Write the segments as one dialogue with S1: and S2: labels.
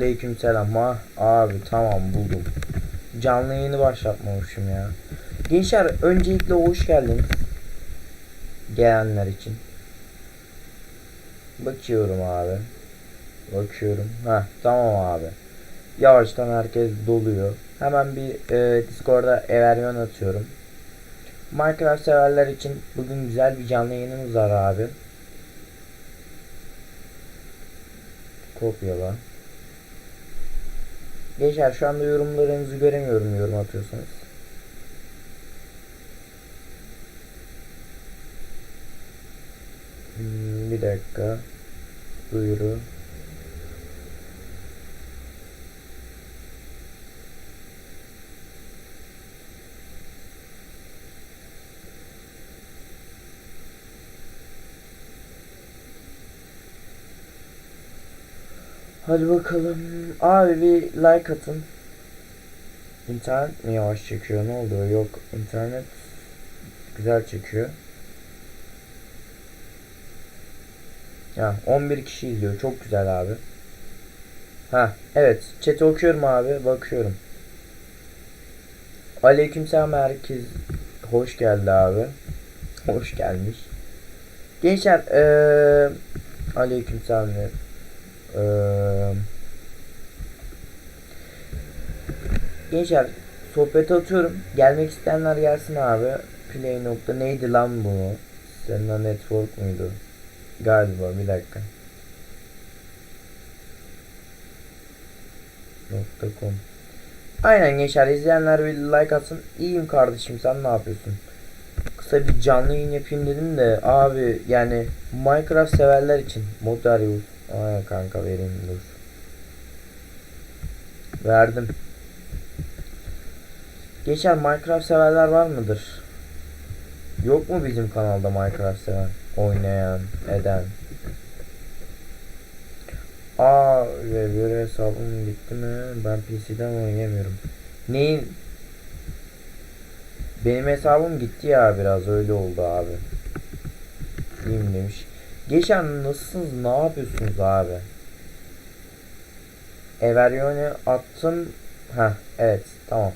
S1: Aleykümselam ha abi tamam buldum. Canlı yayını başlatmamışım ya. Gençler öncelikle hoş geldiniz. Gelenler için. Bakıyorum abi. Bakıyorum. Ha tamam abi. Yavaştan herkes doluyor. Hemen bir e, Discord'a everyon atıyorum. Minecraft severler için bugün güzel bir canlı yayınımız var abi. Kopyala. Gençler şu anda yorumlarınızı göremiyorum yorum atıyorsanız. Hmm, bir dakika. Duyuru. Hadi bakalım. Abi bir like atın. İnternet mi yavaş çekiyor? Ne oluyor? Yok. internet güzel çekiyor. Ya 11 kişi izliyor. Çok güzel abi. Ha evet. Chat'i okuyorum abi. Bakıyorum. Aleykümselam herkes. Hoş geldi abi. Hoş gelmiş. Gençler eee Aleykümselam. Eee Gençler sohbet atıyorum. Gelmek isteyenler gelsin abi. Play nokta neydi lan bu? Seninle network muydu? Galiba bir dakika. Nokta com. Aynen gençler izleyenler bir like atsın. İyiyim kardeşim sen ne yapıyorsun? Kısa bir canlı yayın yapayım dedim de abi yani Minecraft severler için Modarius. Aynen kanka vereyim dur. Verdim. Geçen Minecraft severler var mıdır? Yok mu bizim kanalda Minecraft seven, oynayan, eden? Aa, ve göre hesabım gitti mi? Ben PC'den oynayamıyorum. Neyin? Benim hesabım gitti ya biraz öyle oldu abi. İyiyim demiş. Geçen nasılsınız? Ne yapıyorsunuz abi? Everyone attım. Ha evet tamam.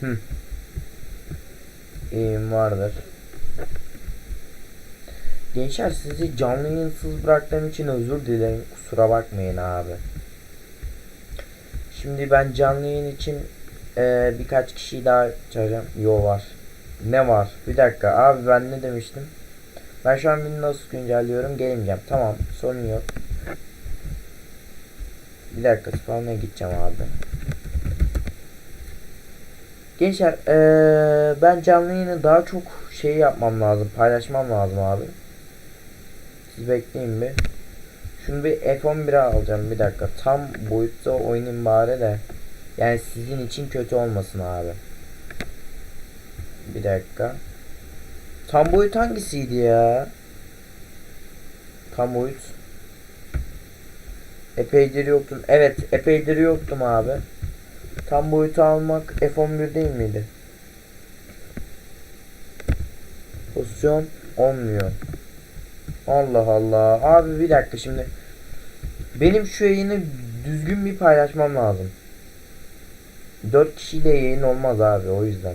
S1: Hı. İyiyim vardır. Gençler sizi canlı yayınsız bıraktığım için özür dilerim. Kusura bakmayın abi. Şimdi ben canlı yayın için e, birkaç kişiyi daha çağıracağım. Yo var. Ne var? Bir dakika abi ben ne demiştim? Ben şu an Windows güncelliyorum. Gelmeyeceğim. Tamam sorun yok. Bir dakika spawn'a gideceğim abi. Gençler eee, ben canlı yayını daha çok şey yapmam lazım. Paylaşmam lazım abi. Siz bekleyin bir. Şunu bir F11'e alacağım bir dakika. Tam boyutta oynayayım bari de. Yani sizin için kötü olmasın abi. Bir dakika. Tam boyut hangisiydi ya? Tam boyut. Epeydir yoktum. Evet epeydir yoktum abi. Tam boyutu almak F11 değil miydi? Pozisyon olmuyor. Allah Allah. Abi bir dakika şimdi. Benim şu yayını düzgün bir paylaşmam lazım. 4 kişiyle yayın olmaz abi o yüzden.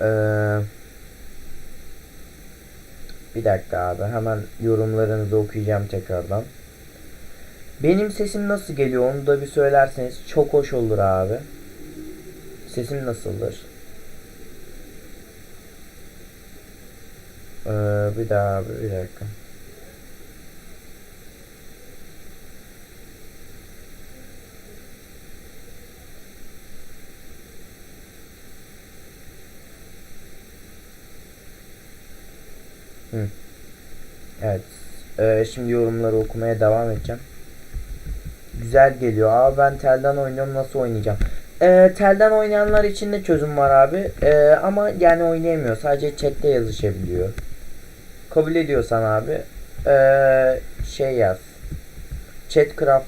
S1: Eee bir dakika abi hemen yorumlarınızı okuyacağım tekrardan. Benim sesim nasıl geliyor onu da bir söylerseniz çok hoş olur abi. Sesim nasıldır? Ee, bir daha abi bir dakika. Hı. Evet. Ee, şimdi yorumları okumaya devam edeceğim. Güzel geliyor. Abi ben telden oynuyorum. Nasıl oynayacağım? Ee, telden oynayanlar için de çözüm var abi. Ee, ama yani oynayamıyor. Sadece chatte yazışabiliyor. Kabul ediyorsan abi ee, şey yaz. Chatcraft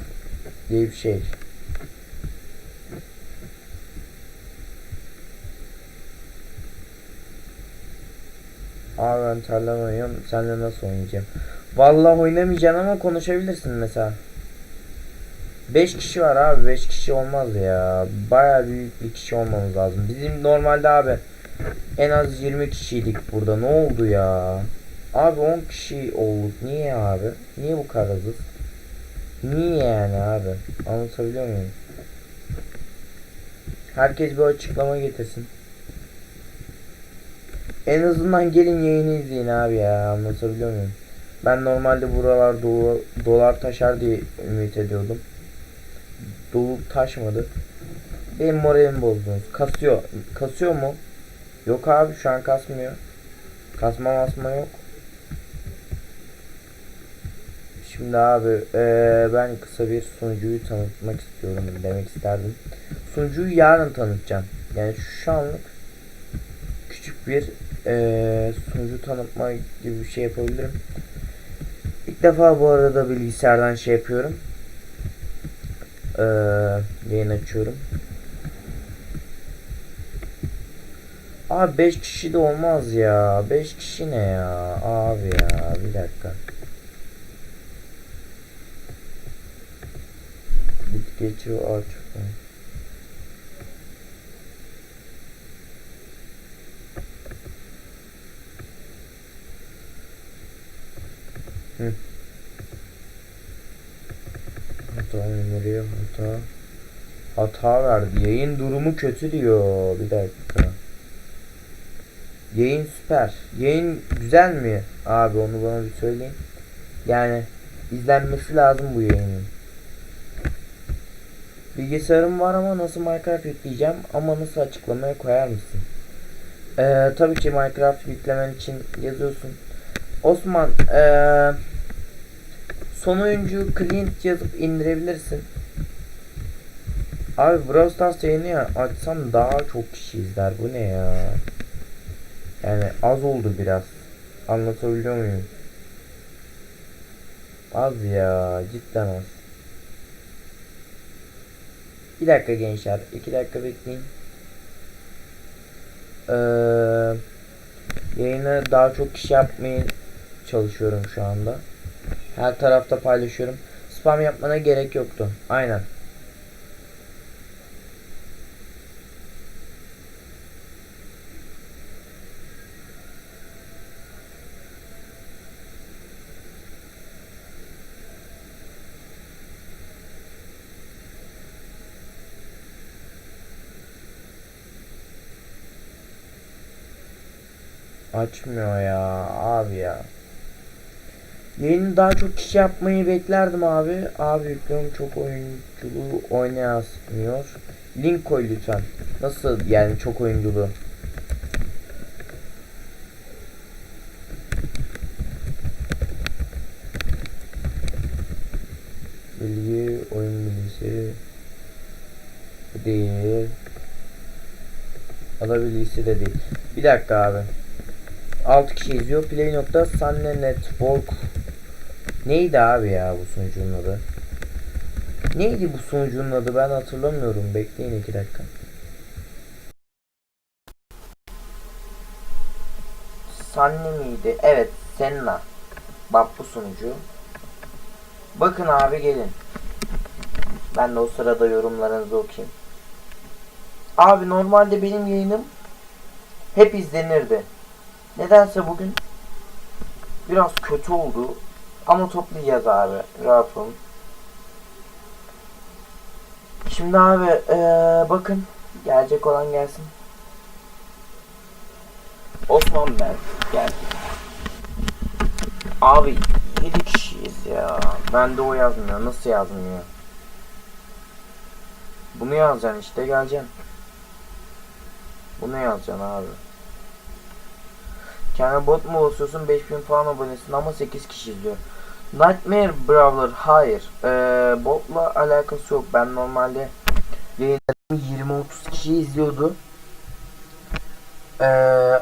S1: diye bir şey. Abi ben terden oynuyorum. Senle nasıl oynayacağım? Vallahi oynamayacaksın ama konuşabilirsin mesela. 5 kişi var abi 5 kişi olmaz ya. Baya büyük bir kişi olmamız lazım. Bizim normalde abi en az 20 kişiydik burada. Ne oldu ya? Abi 10 kişi olduk. Niye abi? Niye bu kadar azız? Niye yani abi? Anlatabiliyor muyum? Herkes bir açıklama getirsin. En azından gelin yayını izleyin abi ya. Anlatabiliyor muyum? Ben normalde buralar dolu, dolar taşar diye ümit ediyordum. Dolup taşmadı. Benim moralimi bozdunuz. Kasıyor. Kasıyor mu? Yok abi şu an kasmıyor. Kasma masma yok. Şimdi abi eee, ben kısa bir sunucuyu tanıtmak istiyorum demek isterdim. Sunucuyu yarın tanıtacağım. Yani şu anlık küçük bir eee sunucu tanıtma gibi bir şey yapabilirim. İlk defa bu arada bilgisayardan şey yapıyorum. Eee yayın açıyorum. Abi 5 kişi de olmaz ya. 5 kişi ne ya? Abi ya bir dakika. Bit geçiyor artık. Hı. Hata öneriyor hata. Hata verdi. Yayın durumu kötü diyor. Bir dakika. Yayın süper. Yayın güzel mi? Abi onu bana bir söyleyin. Yani izlenmesi lazım bu yayının. Bilgisayarım var ama nasıl Minecraft yükleyeceğim ama nasıl açıklamaya koyar mısın? Ee, tabii ki Minecraft yüklemen için yazıyorsun. Osman ee, son oyuncu client yazıp indirebilirsin. Abi Brawl Stars yayını ya açsam daha çok kişi izler. Bu ne ya? Yani az oldu biraz. Anlatabiliyor muyum? Az ya cidden az. Bir dakika gençler. iki dakika bekleyin. Ee, yayını daha çok kişi yapmaya çalışıyorum şu anda. Her tarafta paylaşıyorum. Spam yapmana gerek yoktu. Aynen. Açmıyor ya abi ya. Yayını daha çok kişi yapmayı beklerdim abi. Abi yüklüyorum çok oyunculuğu oynayamıyor. Link koy lütfen. Nasıl yani çok oyunculuğu? Bilgi, oyun bilgisi değil. Ada bilgisi de değil. Bir dakika abi. 6 kişi izliyor. Play nokta Sunne Network. Neydi abi ya bu sunucunun adı? Neydi bu sunucunun adı? Ben hatırlamıyorum. Bekleyin 2 dakika. Sunne miydi? Evet, Senna. Bak bu sunucu. Bakın abi gelin. Ben de o sırada yorumlarınızı okuyayım. Abi normalde benim yayınım hep izlenirdi. Nedense bugün biraz kötü oldu. Ama toplayacağız abi. Rahat. Şimdi abi ee, bakın. Gelecek olan gelsin. Osman ben. Gel. Abi 7 kişiyiz ya. Bende o yazmıyor. Nasıl yazmıyor? Bunu yazacaksın işte geleceksin. Bunu yazacaksın abi. Kendi bot mu basıyorsun 5000 falan abonesin ama 8 kişi izliyor. Nightmare Brawler hayır. Ee, botla alakası yok. Ben normalde yayınlarımı 20-30 kişi izliyordu. Ee,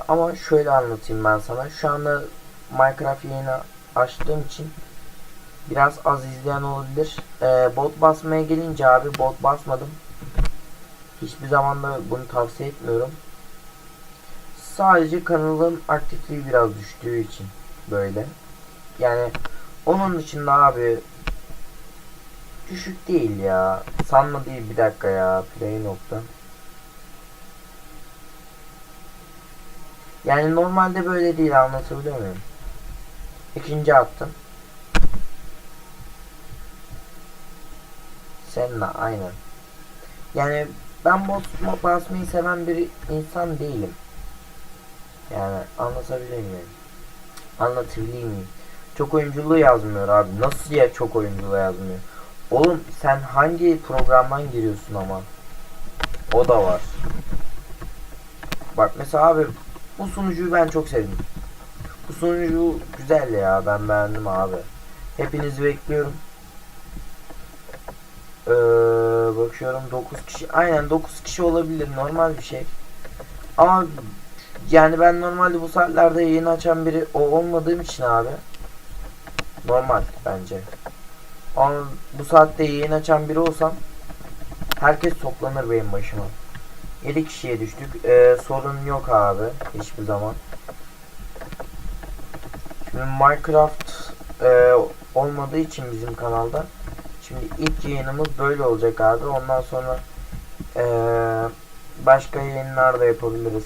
S1: ama şöyle anlatayım ben sana. Şu anda Minecraft yayını açtığım için biraz az izleyen olabilir. Ee, bot basmaya gelince abi bot basmadım. Hiçbir zaman da bunu tavsiye etmiyorum. sadece kanalın aktifliği biraz düştüğü için böyle. Yani onun dışında abi düşük değil ya. Sanma değil bir dakika ya. Play nokta. Yani normalde böyle değil anlatabiliyor muyum? İkinci attım. Seninle aynen. Yani ben bot basmayı seven bir insan değilim. Yani anlatabilir miyim? Anlatabilir miyim? Çok oyunculuğu yazmıyor abi. Nasıl ya çok oyunculuğu yazmıyor? Oğlum sen hangi programdan giriyorsun ama? O da var. Bak mesela abi bu sunucuyu ben çok sevdim. Bu sunucu güzel ya ben beğendim abi. Hepinizi bekliyorum. Ee, bakıyorum 9 kişi. Aynen 9 kişi olabilir normal bir şey. Ama yani ben normalde bu saatlerde yayın açan biri o olmadığım için abi. Normal bence. Ama bu saatte yayın açan biri olsam herkes toplanır benim başıma. 7 kişiye düştük. Ee, sorun yok abi hiçbir zaman. Şimdi Minecraft e, olmadığı için bizim kanalda Şimdi ilk yayınımız böyle olacak abi. Ondan sonra e, başka yayınlar da yapabiliriz.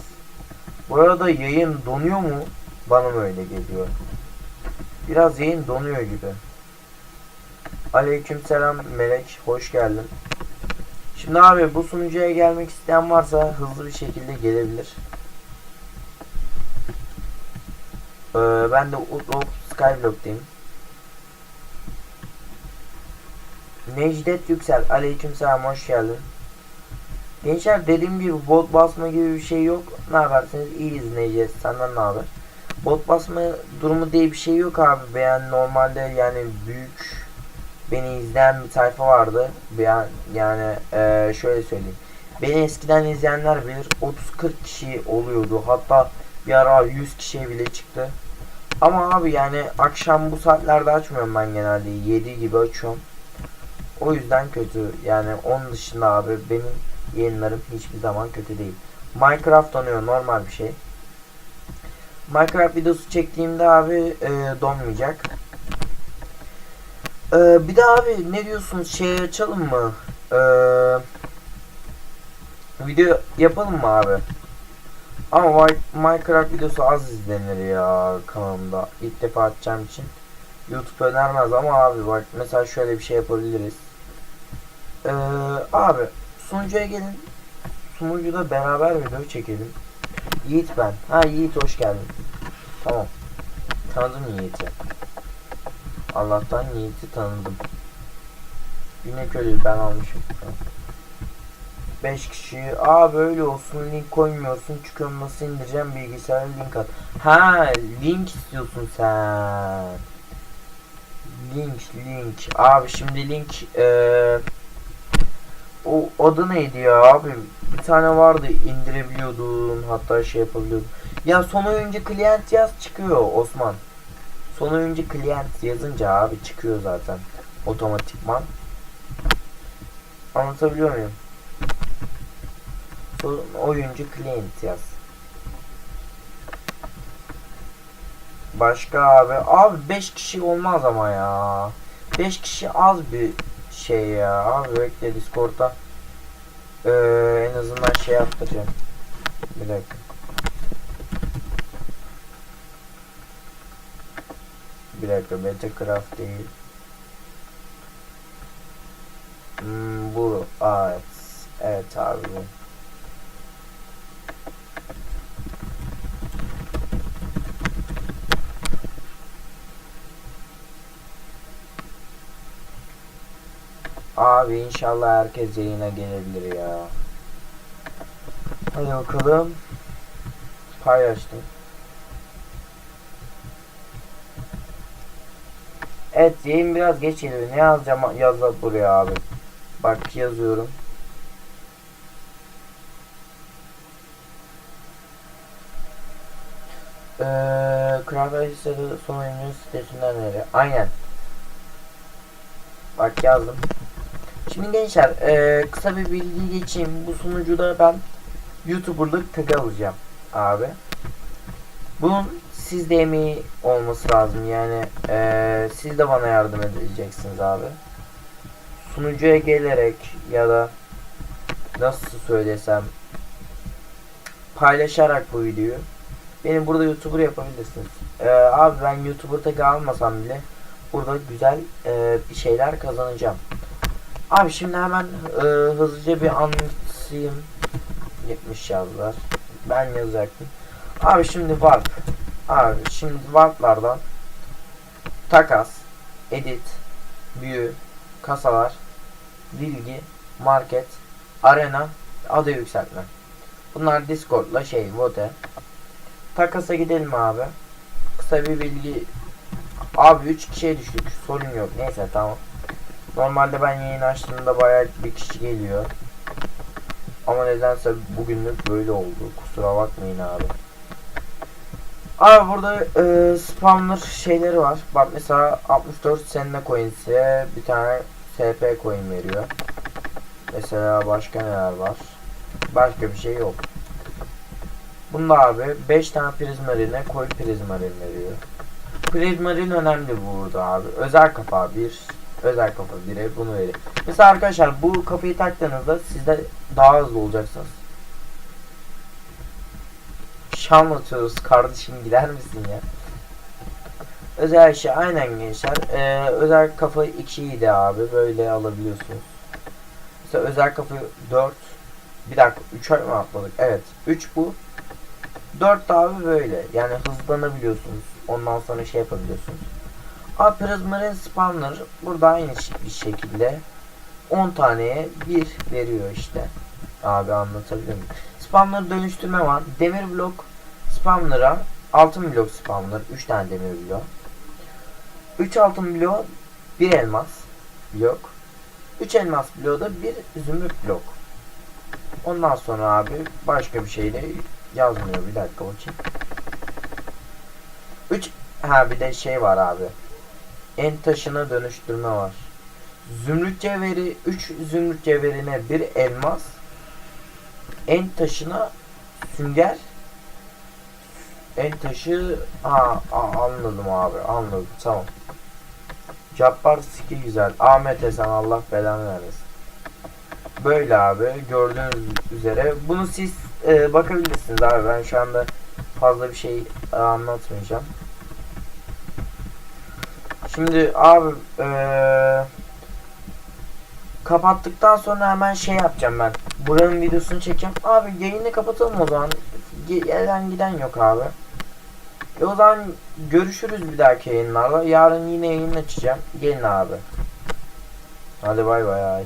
S1: Bu arada yayın donuyor mu? Bana mı öyle geliyor? Biraz yayın donuyor gibi. Aleykümselam Melek, hoş geldin. Şimdi abi bu sunucuya gelmek isteyen varsa hızlı bir şekilde gelebilir. Ee, ben de Outlaw Skyblock'tayım. Necdet Yüksel, aleykümselam hoş geldin. Gençler dediğim gibi bot basma gibi bir şey yok. Ne yaparsınız? İyiyiz Necdet. Senden ne haber? Bot basma durumu diye bir şey yok abi. Ben normalde yani büyük beni izleyen bir sayfa vardı. Ben yani e, şöyle söyleyeyim. Beni eskiden izleyenler bilir 30-40 kişi oluyordu. Hatta bir ara 100 kişiye bile çıktı. Ama abi yani akşam bu saatlerde açmıyorum ben genelde. 7 gibi açıyorum. O yüzden kötü. Yani onun dışında abi benim yayınlarım hiçbir zaman kötü değil. Minecraft donuyor normal bir şey. Minecraft videosu çektiğimde abi e, donmayacak. E, bir de abi ne diyorsunuz şey açalım mı? E, video yapalım mı abi? Ama Minecraft videosu az izlenir ya kanalımda. İlk defa atacağım için. YouTube önermez ama abi bak mesela şöyle bir şey yapabiliriz. Ee, abi sunucuya gelin. Sunucuda beraber video çekelim. Yiğit ben. Ha Yiğit hoş geldin. Tamam. Tanıdım Yiğit'i. Allah'tan Yiğit'i tanıdım. Yine köylü ben almışım. 5 kişi. Aa böyle olsun link koymuyorsun. Çıkıyorum nasıl indireceğim bilgisayara link at. Ha link istiyorsun sen. Link link. Abi şimdi link eee o adı neydi ya abi? Bir tane vardı indirebiliyordun hatta şey yapabiliyordun. Ya son oyuncu client yaz çıkıyor Osman. Son oyuncu client yazınca abi çıkıyor zaten otomatikman. Anlatabiliyor muyum? Son oyuncu client yaz. Başka abi. Abi 5 kişi olmaz ama ya. 5 kişi az bir şey ya. Bekle Discord'da ee, en azından şey yaptıracağım. Bir dakika. Bir dakika Betacraft değil. Hmm, bu evet. Evet abi bu. Abi inşallah herkes yayına gelebilir ya. Hadi bakalım. Paylaştım. Evet yayın biraz geç geliyor. Ne yazacağım yazla buraya abi. Bak yazıyorum. Ee, Kral listede son oyuncu sitesinden nereye? Aynen. Bak yazdım. Şimdi gençler e, kısa bir bilgi geçeyim. Bu sunucuda ben YouTuber'lık tag alacağım abi. Bunun sizde emeği olması lazım yani eee, siz de bana yardım edeceksiniz abi. Sunucuya gelerek ya da nasıl söylesem paylaşarak bu videoyu beni burada YouTuber yapabilirsiniz. Eee, abi ben YouTuber tagi almasam bile burada güzel eee, bir şeyler kazanacağım. Abi şimdi hemen eee, hızlıca bir anlatayım. 70 yazdılar. Ben yazacaktım. Abi şimdi Warp. Abi şimdi Warp'lardan takas, edit, büyü, kasalar, bilgi, market, arena, adı yükseltme. Bunlar Discord'la şey, vote. Takasa gidelim abi. Kısa bir bilgi. Abi 3 kişiye düştük. Sorun yok. Neyse tamam. Normalde ben yayın açtığımda bayağı bir kişi geliyor. Ama nedense bugünlük böyle oldu. Kusura bakmayın abi. Abi burada e, spawner şeyleri var. Bak mesela 64 senne coins'e bir tane SP coin veriyor. Mesela başka neler var? Başka bir şey yok. Bunda abi 5 tane prizmarine koy prizmarin veriyor. Prizmarin önemli burada abi. Özel kafa 1, özel kafa 1'e bunu veriyor. Mesela arkadaşlar bu kafayı taktığınızda siz de daha hızlı olacaksınız. Şam atıyoruz kardeşim gider misin ya? Özel şey aynen gençler. Ee, özel kafa 2'yi de abi böyle alabiliyorsunuz. Mesela özel kafa 4 bir dakika 3'e mi atladık? Evet 3 bu. 4 de abi böyle. Yani hızlanabiliyorsunuz. Ondan sonra şey yapabiliyorsunuz. Abi Prismarine Spawner burada aynı bir şekilde 10 taneye 1 veriyor işte. Abi anlatabiliyor muyum? Spawner dönüştürme var. Demir blok Spawner'a altın blok Spawner 3 tane demir blok. 3 altın blok 1 elmas blok. 3 elmas bloğu da 1 zümrüt blok. Ondan sonra abi başka bir şey de yazmıyor. Bir dakika bakayım. 3 ha bir de şey var abi. En taşına dönüştürme var. Zümrüt cevheri 3 zümrüt cevherine bir elmas. En taşına sünger. En taşı ha, a- anladım abi anladım tamam. Cabbar ski güzel. Ahmet Esen Allah belanı vermesin. Böyle abi gördüğünüz üzere. Bunu siz e, bakabilirsiniz abi. Ben şu anda fazla bir şey e, anlatmayacağım. Şimdi abi e, kapattıktan sonra hemen şey yapacağım ben. Buranın videosunu çekeceğim. Abi yayını kapatalım o zaman. Ge- Gelen giden yok abi. E o zaman görüşürüz bir dahaki yayınlarla. Yarın yine yayın açacağım. Gelin abi. Hadi bay bay.